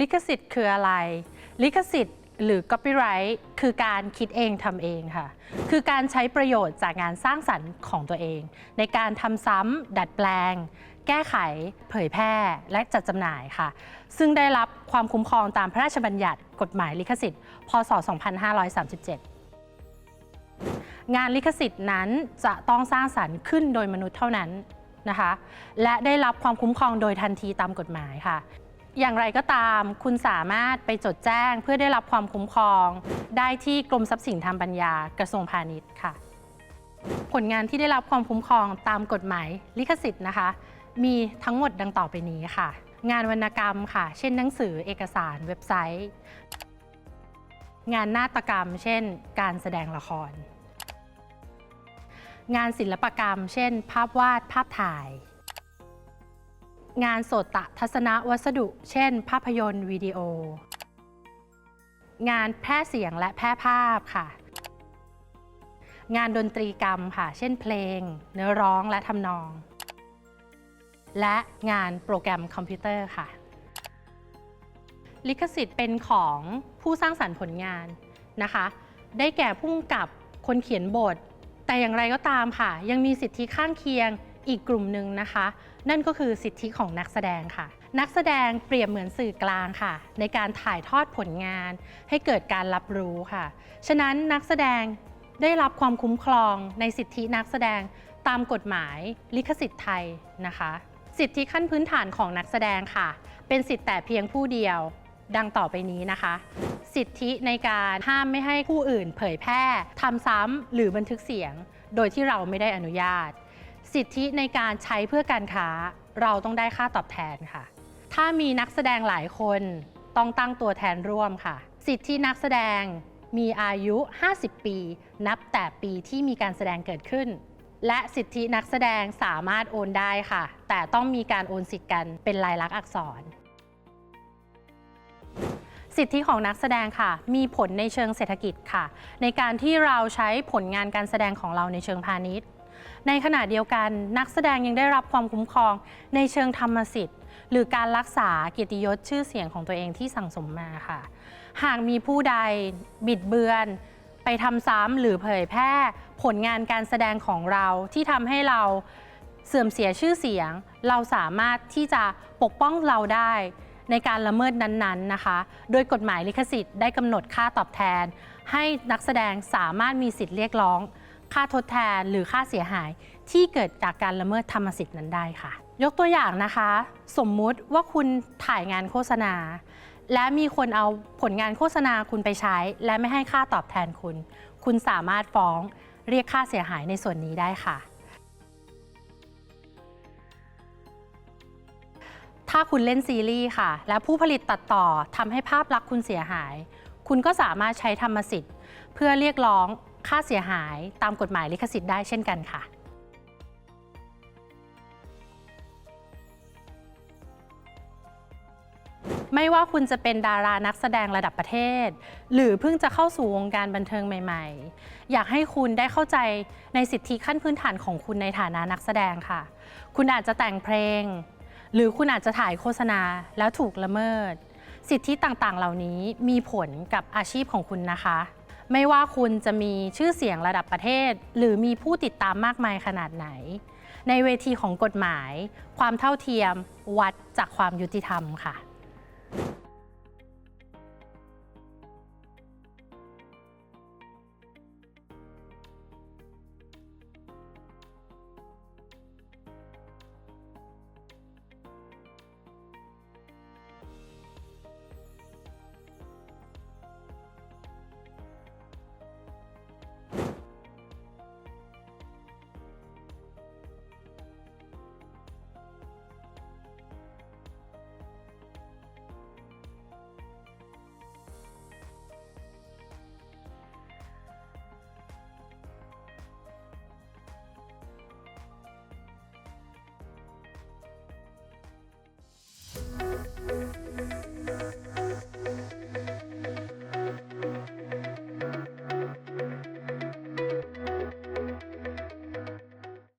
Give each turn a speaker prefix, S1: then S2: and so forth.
S1: ลิขสิทธิ์คืออะไร ลิขสิทธิ์หรือ copyright คือการคิดเองทำเองค่ะ คือการใช้ประโยชน์จากงานสร้างสรรค์ของตัวเอง ในการทำซ้ำดัดแปลง แก้ไข เผยแพร่ และจัดจำหน่ายค่ะ ซึ่งได้รับความคุ้มครองตามพระราชบัญญัติกฎหมายลิขสิทธิ์ พศ 2537งานลิขสิทธิ์นั้นจะต้องสร้างสรรค์ขึ้นโดยมนุษย์เท่านั้นนะคะ และได้รับความคุ้มครองโดยทันทีตามกฎหมายค่ะ อย่างไรก็ตาม คุณสามารถไปจดแจ้งเพื่อได้รับความคุ้มครอง ได้ที่กรมทรัพย์สินทางปัญญากระทรวงพาณิชย์ค่ะ ผลงานที่ได้รับความคุ้มครองตามกฎหมายลิขสิทธิ์นะคะ มีทั้งหมดดังต่อไปนี้ค่ะ งานวรรณกรรมค่ะ เช่นหนังสือเอกสารเว็บไซต์ งานนาฏกรรม เช่น การแสดงละคร งานศิลปกรรม เช่น ภาพวาดภาพถ่าย งานโสตทัศนวัสดุ เช่น ภาพยนตร์วิดีโอ งานแพร่เสียงและแพร่ภาพค่ะ งานดนตรีกรรมค่ะ เช่นเพลง เนื้อร้องและทำนอง และงานโปรแกรมคอมพิวเตอร์ค่ะ ลิขสิทธิ์เป็นของผู้สร้างสรรค์ผลงานนะคะ ได้แก่ผู้กำกับคนเขียนบท แต่อย่างไรก็ตามค่ะ ยังมีสิทธิข้างเคียง อีกกลุ่มหนึ่งนะคะ นั่นก็คือสิทธิของนักแสดงค่ะ นักแสดงเปรียบเหมือนสื่อกลางค่ะ ในการถ่ายทอดผลงาน ให้เกิดการรับรู้ค่ะ ฉะนั้นนักแสดงได้รับความคุ้มครองในสิทธินักแสดงตามกฎหมายลิขสิทธิ์ไทยนะคะ สิทธิขั้นพื้นฐานของนักแสดงค่ะ เป็นสิทธิแต่เพียงผู้เดียวดังต่อไปนี้นะคะ สิทธิในการห้ามไม่ให้ผู้อื่นเผยแพร่ทำซ้ำหรือบันทึกเสียง โดยที่เราไม่ได้อนุญาต สิทธิในการใช้เพื่อการค้า เราต้องได้ค่าตอบแทนค่ะ ถ้ามีนักแสดงหลายคนต้องตั้งตัวแทนร่วมค่ะ สิทธินักแสดงมีอายุ 50 ปี นับแต่ปีที่มีการแสดงเกิดขึ้น และสิทธินักแสดงสามารถโอนได้ค่ะ แต่ต้องมีการโอนสิทธิ์กันเป็นลายลักษณ์อักษร สิทธิของนักแสดงค่ะ มีผลในเชิงเศรษฐกิจค่ะ ในการที่เราใช้ผลงานการแสดงของเราในเชิงพาณิชย์ ในขณะเดียวกันนักแสดงยังได้รับความคุ้มครองในเชิงธรรมสิทธิ์ หรือการรักษาเกียรติยศชื่อเสียงของตัวเองที่สั่งสมมาค่ะ หากมีผู้ใดบิดเบือน ไปทำซ้ำหรือเผยแพร่ผลงานการแสดงของเราที่ทำให้เราเสื่อมเสียชื่อเสียง เราสามารถที่จะปกป้องเราได้ในการละเมิดนั้นๆนะคะ โดยกฎหมายลิขสิทธิ์ได้กำหนดค่าตอบแทน ให้นักแสดงสามารถมีสิทธิ์เรียกร้อง ค่าทดแทนหรือค่าเสียหายที่เกิดจากการละเมิดธรรมสิทธิ์นั้นได้ค่ะ ยกตัวอย่างนะคะ สมมุติว่าคุณถ่ายงานโฆษณา และมีคนเอาผลงานโฆษณาคุณไปใช้ และไม่ให้ค่าตอบแทนคุณ คุณสามารถฟ้องเรียกค่าเสียหายในส่วนนี้ได้ค่ะ ถ้าคุณเล่นซีรีส์ค่ะ และผู้ผลิตตัดต่อทำให้ภาพลักษณ์คุณเสียหาย คุณก็สามารถใช้ธรรมสิทธิ์ เพื่อเรียกร้อง ค่าเสียหายตามกฎหมายลิขสิทธิ์ได้เช่นกันค่ะไม่ว่าคุณจะเป็นดารานักแสดงระดับประเทศ หรือเพิ่งจะเข้าสู่วงการบันเทิงใหม่ ๆ อยากให้คุณได้เข้าใจในสิทธิขั้นพื้นฐานของคุณในฐานะนักแสดงค่ะ คุณอาจจะแต่งเพลง หรือคุณอาจจะถ่ายโฆษณาแล้วถูกละเมิด สิทธิต่างๆ เหล่านี้มีผลกับอาชีพของคุณนะคะ ไม่ว่าคุณจะมีชื่อเสียงระดับประเทศ หรือมีผู้ติดตามมากมายขนาดไหน ในเวทีของกฎหมาย ความเท่าเทียมวัดจากความยุติธรรมค่ะ